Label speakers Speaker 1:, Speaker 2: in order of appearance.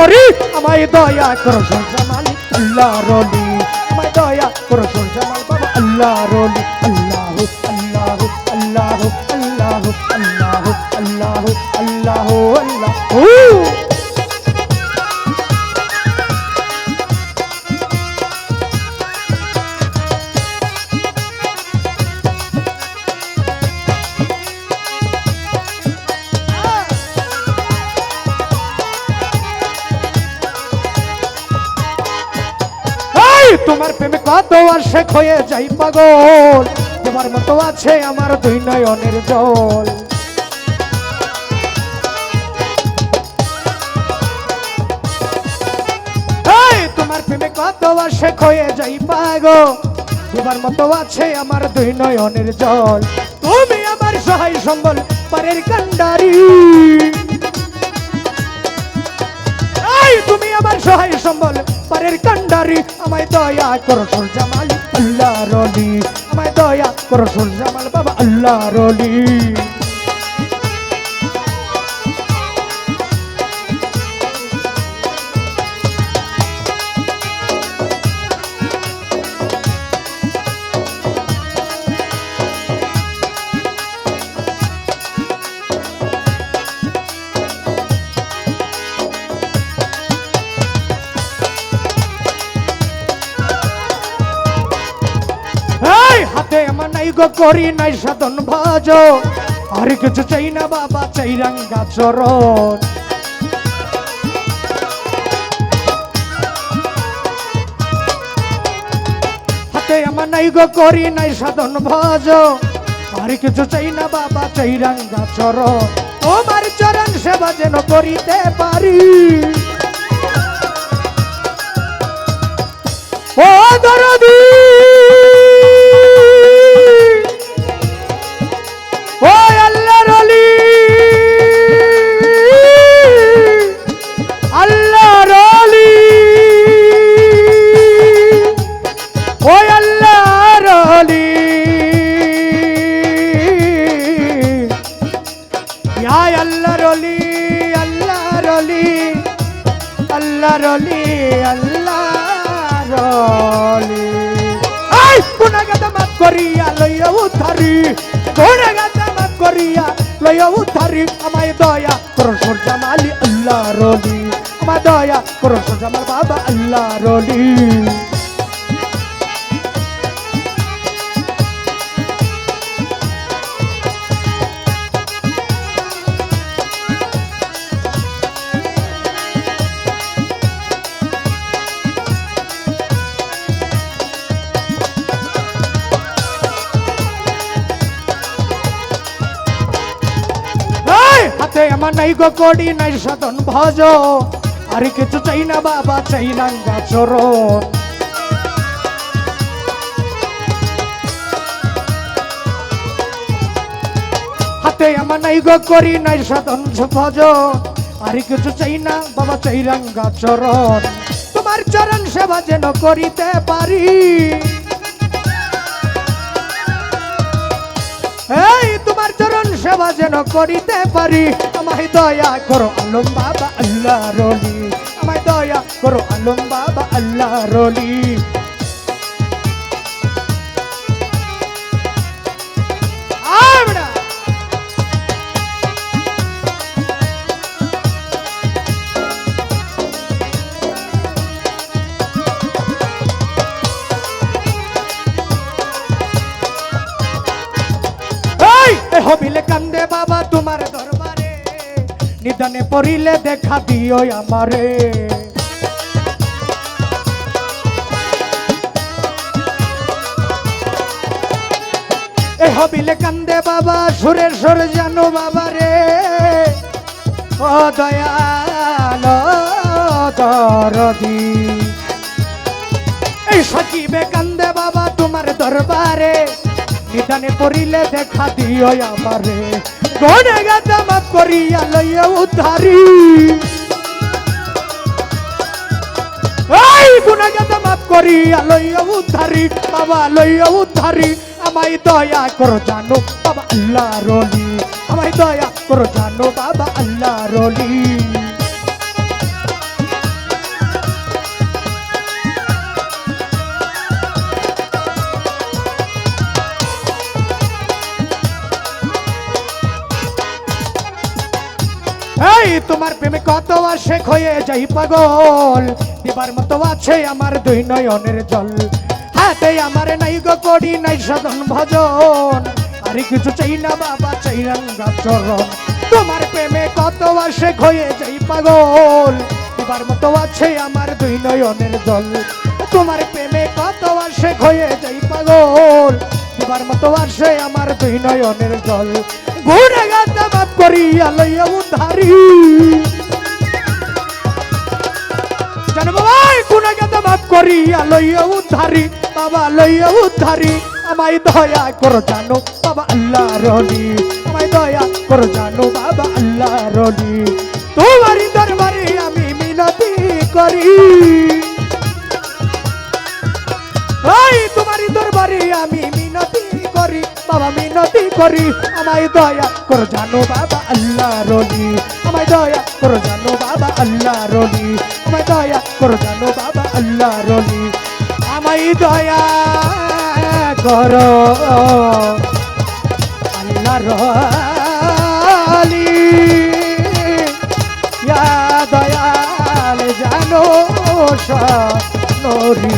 Speaker 1: করি। আমায় দয়া করো সরজামাল আল্লাহ রলি আমায় দয়া করো সরজামাল বাবা আল্লাহ রলি আল্লাহ আল্লাহ আল্লাহ আল্লাহ আল্লাহ আল্লাহ আল্লাহ আল্লাহ। তোমার প্রেমে কত আর শেখ হয়ে যাই পাগল? তোমার মতো আছে আমার দুই নয়নের জল তোমার কত শেখ হয়ে যাই পাগল? তোমার মতো আছে আমার দুই নয়নের জল তুমি আমার সহায় সম্বল, পারের কান্ডারি। তুমি আমার সহায় সম্বল পারের কান্ডারি, আমায় দয়া করো সুরজামাল আল্লাহ রলি আমায় দয়া করো সুরজামাল বাবা আল্লাহ রলি গো করি নাই সাধন ভজ। আর কিছু চাই না বাবা, চাই রাঙ্গা চরণ। হাতে আমার নাই গো, করি নাই সাধন ভজ। আর কিছু চাই না বাবা, চাই রাঙ্গা চরণ। তোমার চরণ সেবা যেন করিতে পারি। ও দরদি! করিয়া লইয়া উদ্ধারি গুণাগাতা মাত করিয়া লইয়া উদ্ধারি আমায় দয়া করো সরজামালি আল্লাহ রলি আমায় দয়া করো সরজামাল বাবা আল্লাহ রলি হাতে আমার নাই গো কড়ি, নাই সাধন ভজ। আর কিছু চাই না বাবা, চাই রাঙ্গা চরণ। হাতে আমার নাই গো করি নাই সাধন ভজ। আর কিছু চাই না বাবা, চাই রাঙ্গা চরণ। তোমার চরণ সেবা যেন করিতে পারি। সেবা যেন করিতে পারি। আমায় দয়া করো আলম বাবা আল্লাহ রলি আমায় দয়া করো আলম বাবা আল্লাহ রলি নিদানে পড়িলে দেখা দিও আমারে। এ হবিলে কান্দে বাবা, সুরের সুর জানো বাবা রে ও দয়াল এই সচিবে কান্দে বাবা তোমার দরবারে, নিদানে পড়িলে দেখা দিও আমারে। গনে গাতা মাফ করিয়া লইয়া উদ্ধারি এই গুণাগাতা মাফ করিয়া লইয়া উদ্ধারি বাবা লইয়া উদ্ধারি আমায় দয়া করো জানো বাবা আল্লাহ রলি আমায় দয়া করো জানো বাবা আল্লাহ রলি তোমার প্রেমে কত আসে হয়ে যাই পাগল? দিবার মতো আছে আমার দুই নয়নের জল। হাতে আমার নাই গো করি নাই সাধন ভজন। আর কিছু চাই না বাবা, চাই না চরণ। তোমার প্রেমে কত আসে হয়ে যাই পাগল? দিবার মতো আছে আমার দুই নয়নের জল। তোমার প্রেমে কত আসে হয়ে যাই পাগল? দিবার মতো আসে আমার দুই নয়নের জল। গাতা বাপ করিয়া লইয়া উদ্ধারি জানো বাবা গুণা গাতা বাপ করিয়া লইয়া উদ্ধারি বাবা লইয়া উদ্ধারি আমায় দয়া করো জানো বাবা আল্লাহ রনি আমায় দয়া করো জানো বাবা আল্লাহ রনি তোমারই দরবারে আমি মিনতি করি তোমারই দরবারে আমি মিনতি করি বাবা মিনতি করি, আমায় দয়া করো জানো বাবা আল্লাহ রলি। আমায় দয়া করো জানো বাবা আল্লাহ রলি। আমায় দয়া করো জানো বাবা আল্লাহ রলি। আমায় দয়া করো। আল্লাহ রলি। ইয়া দয়াল জানো নরি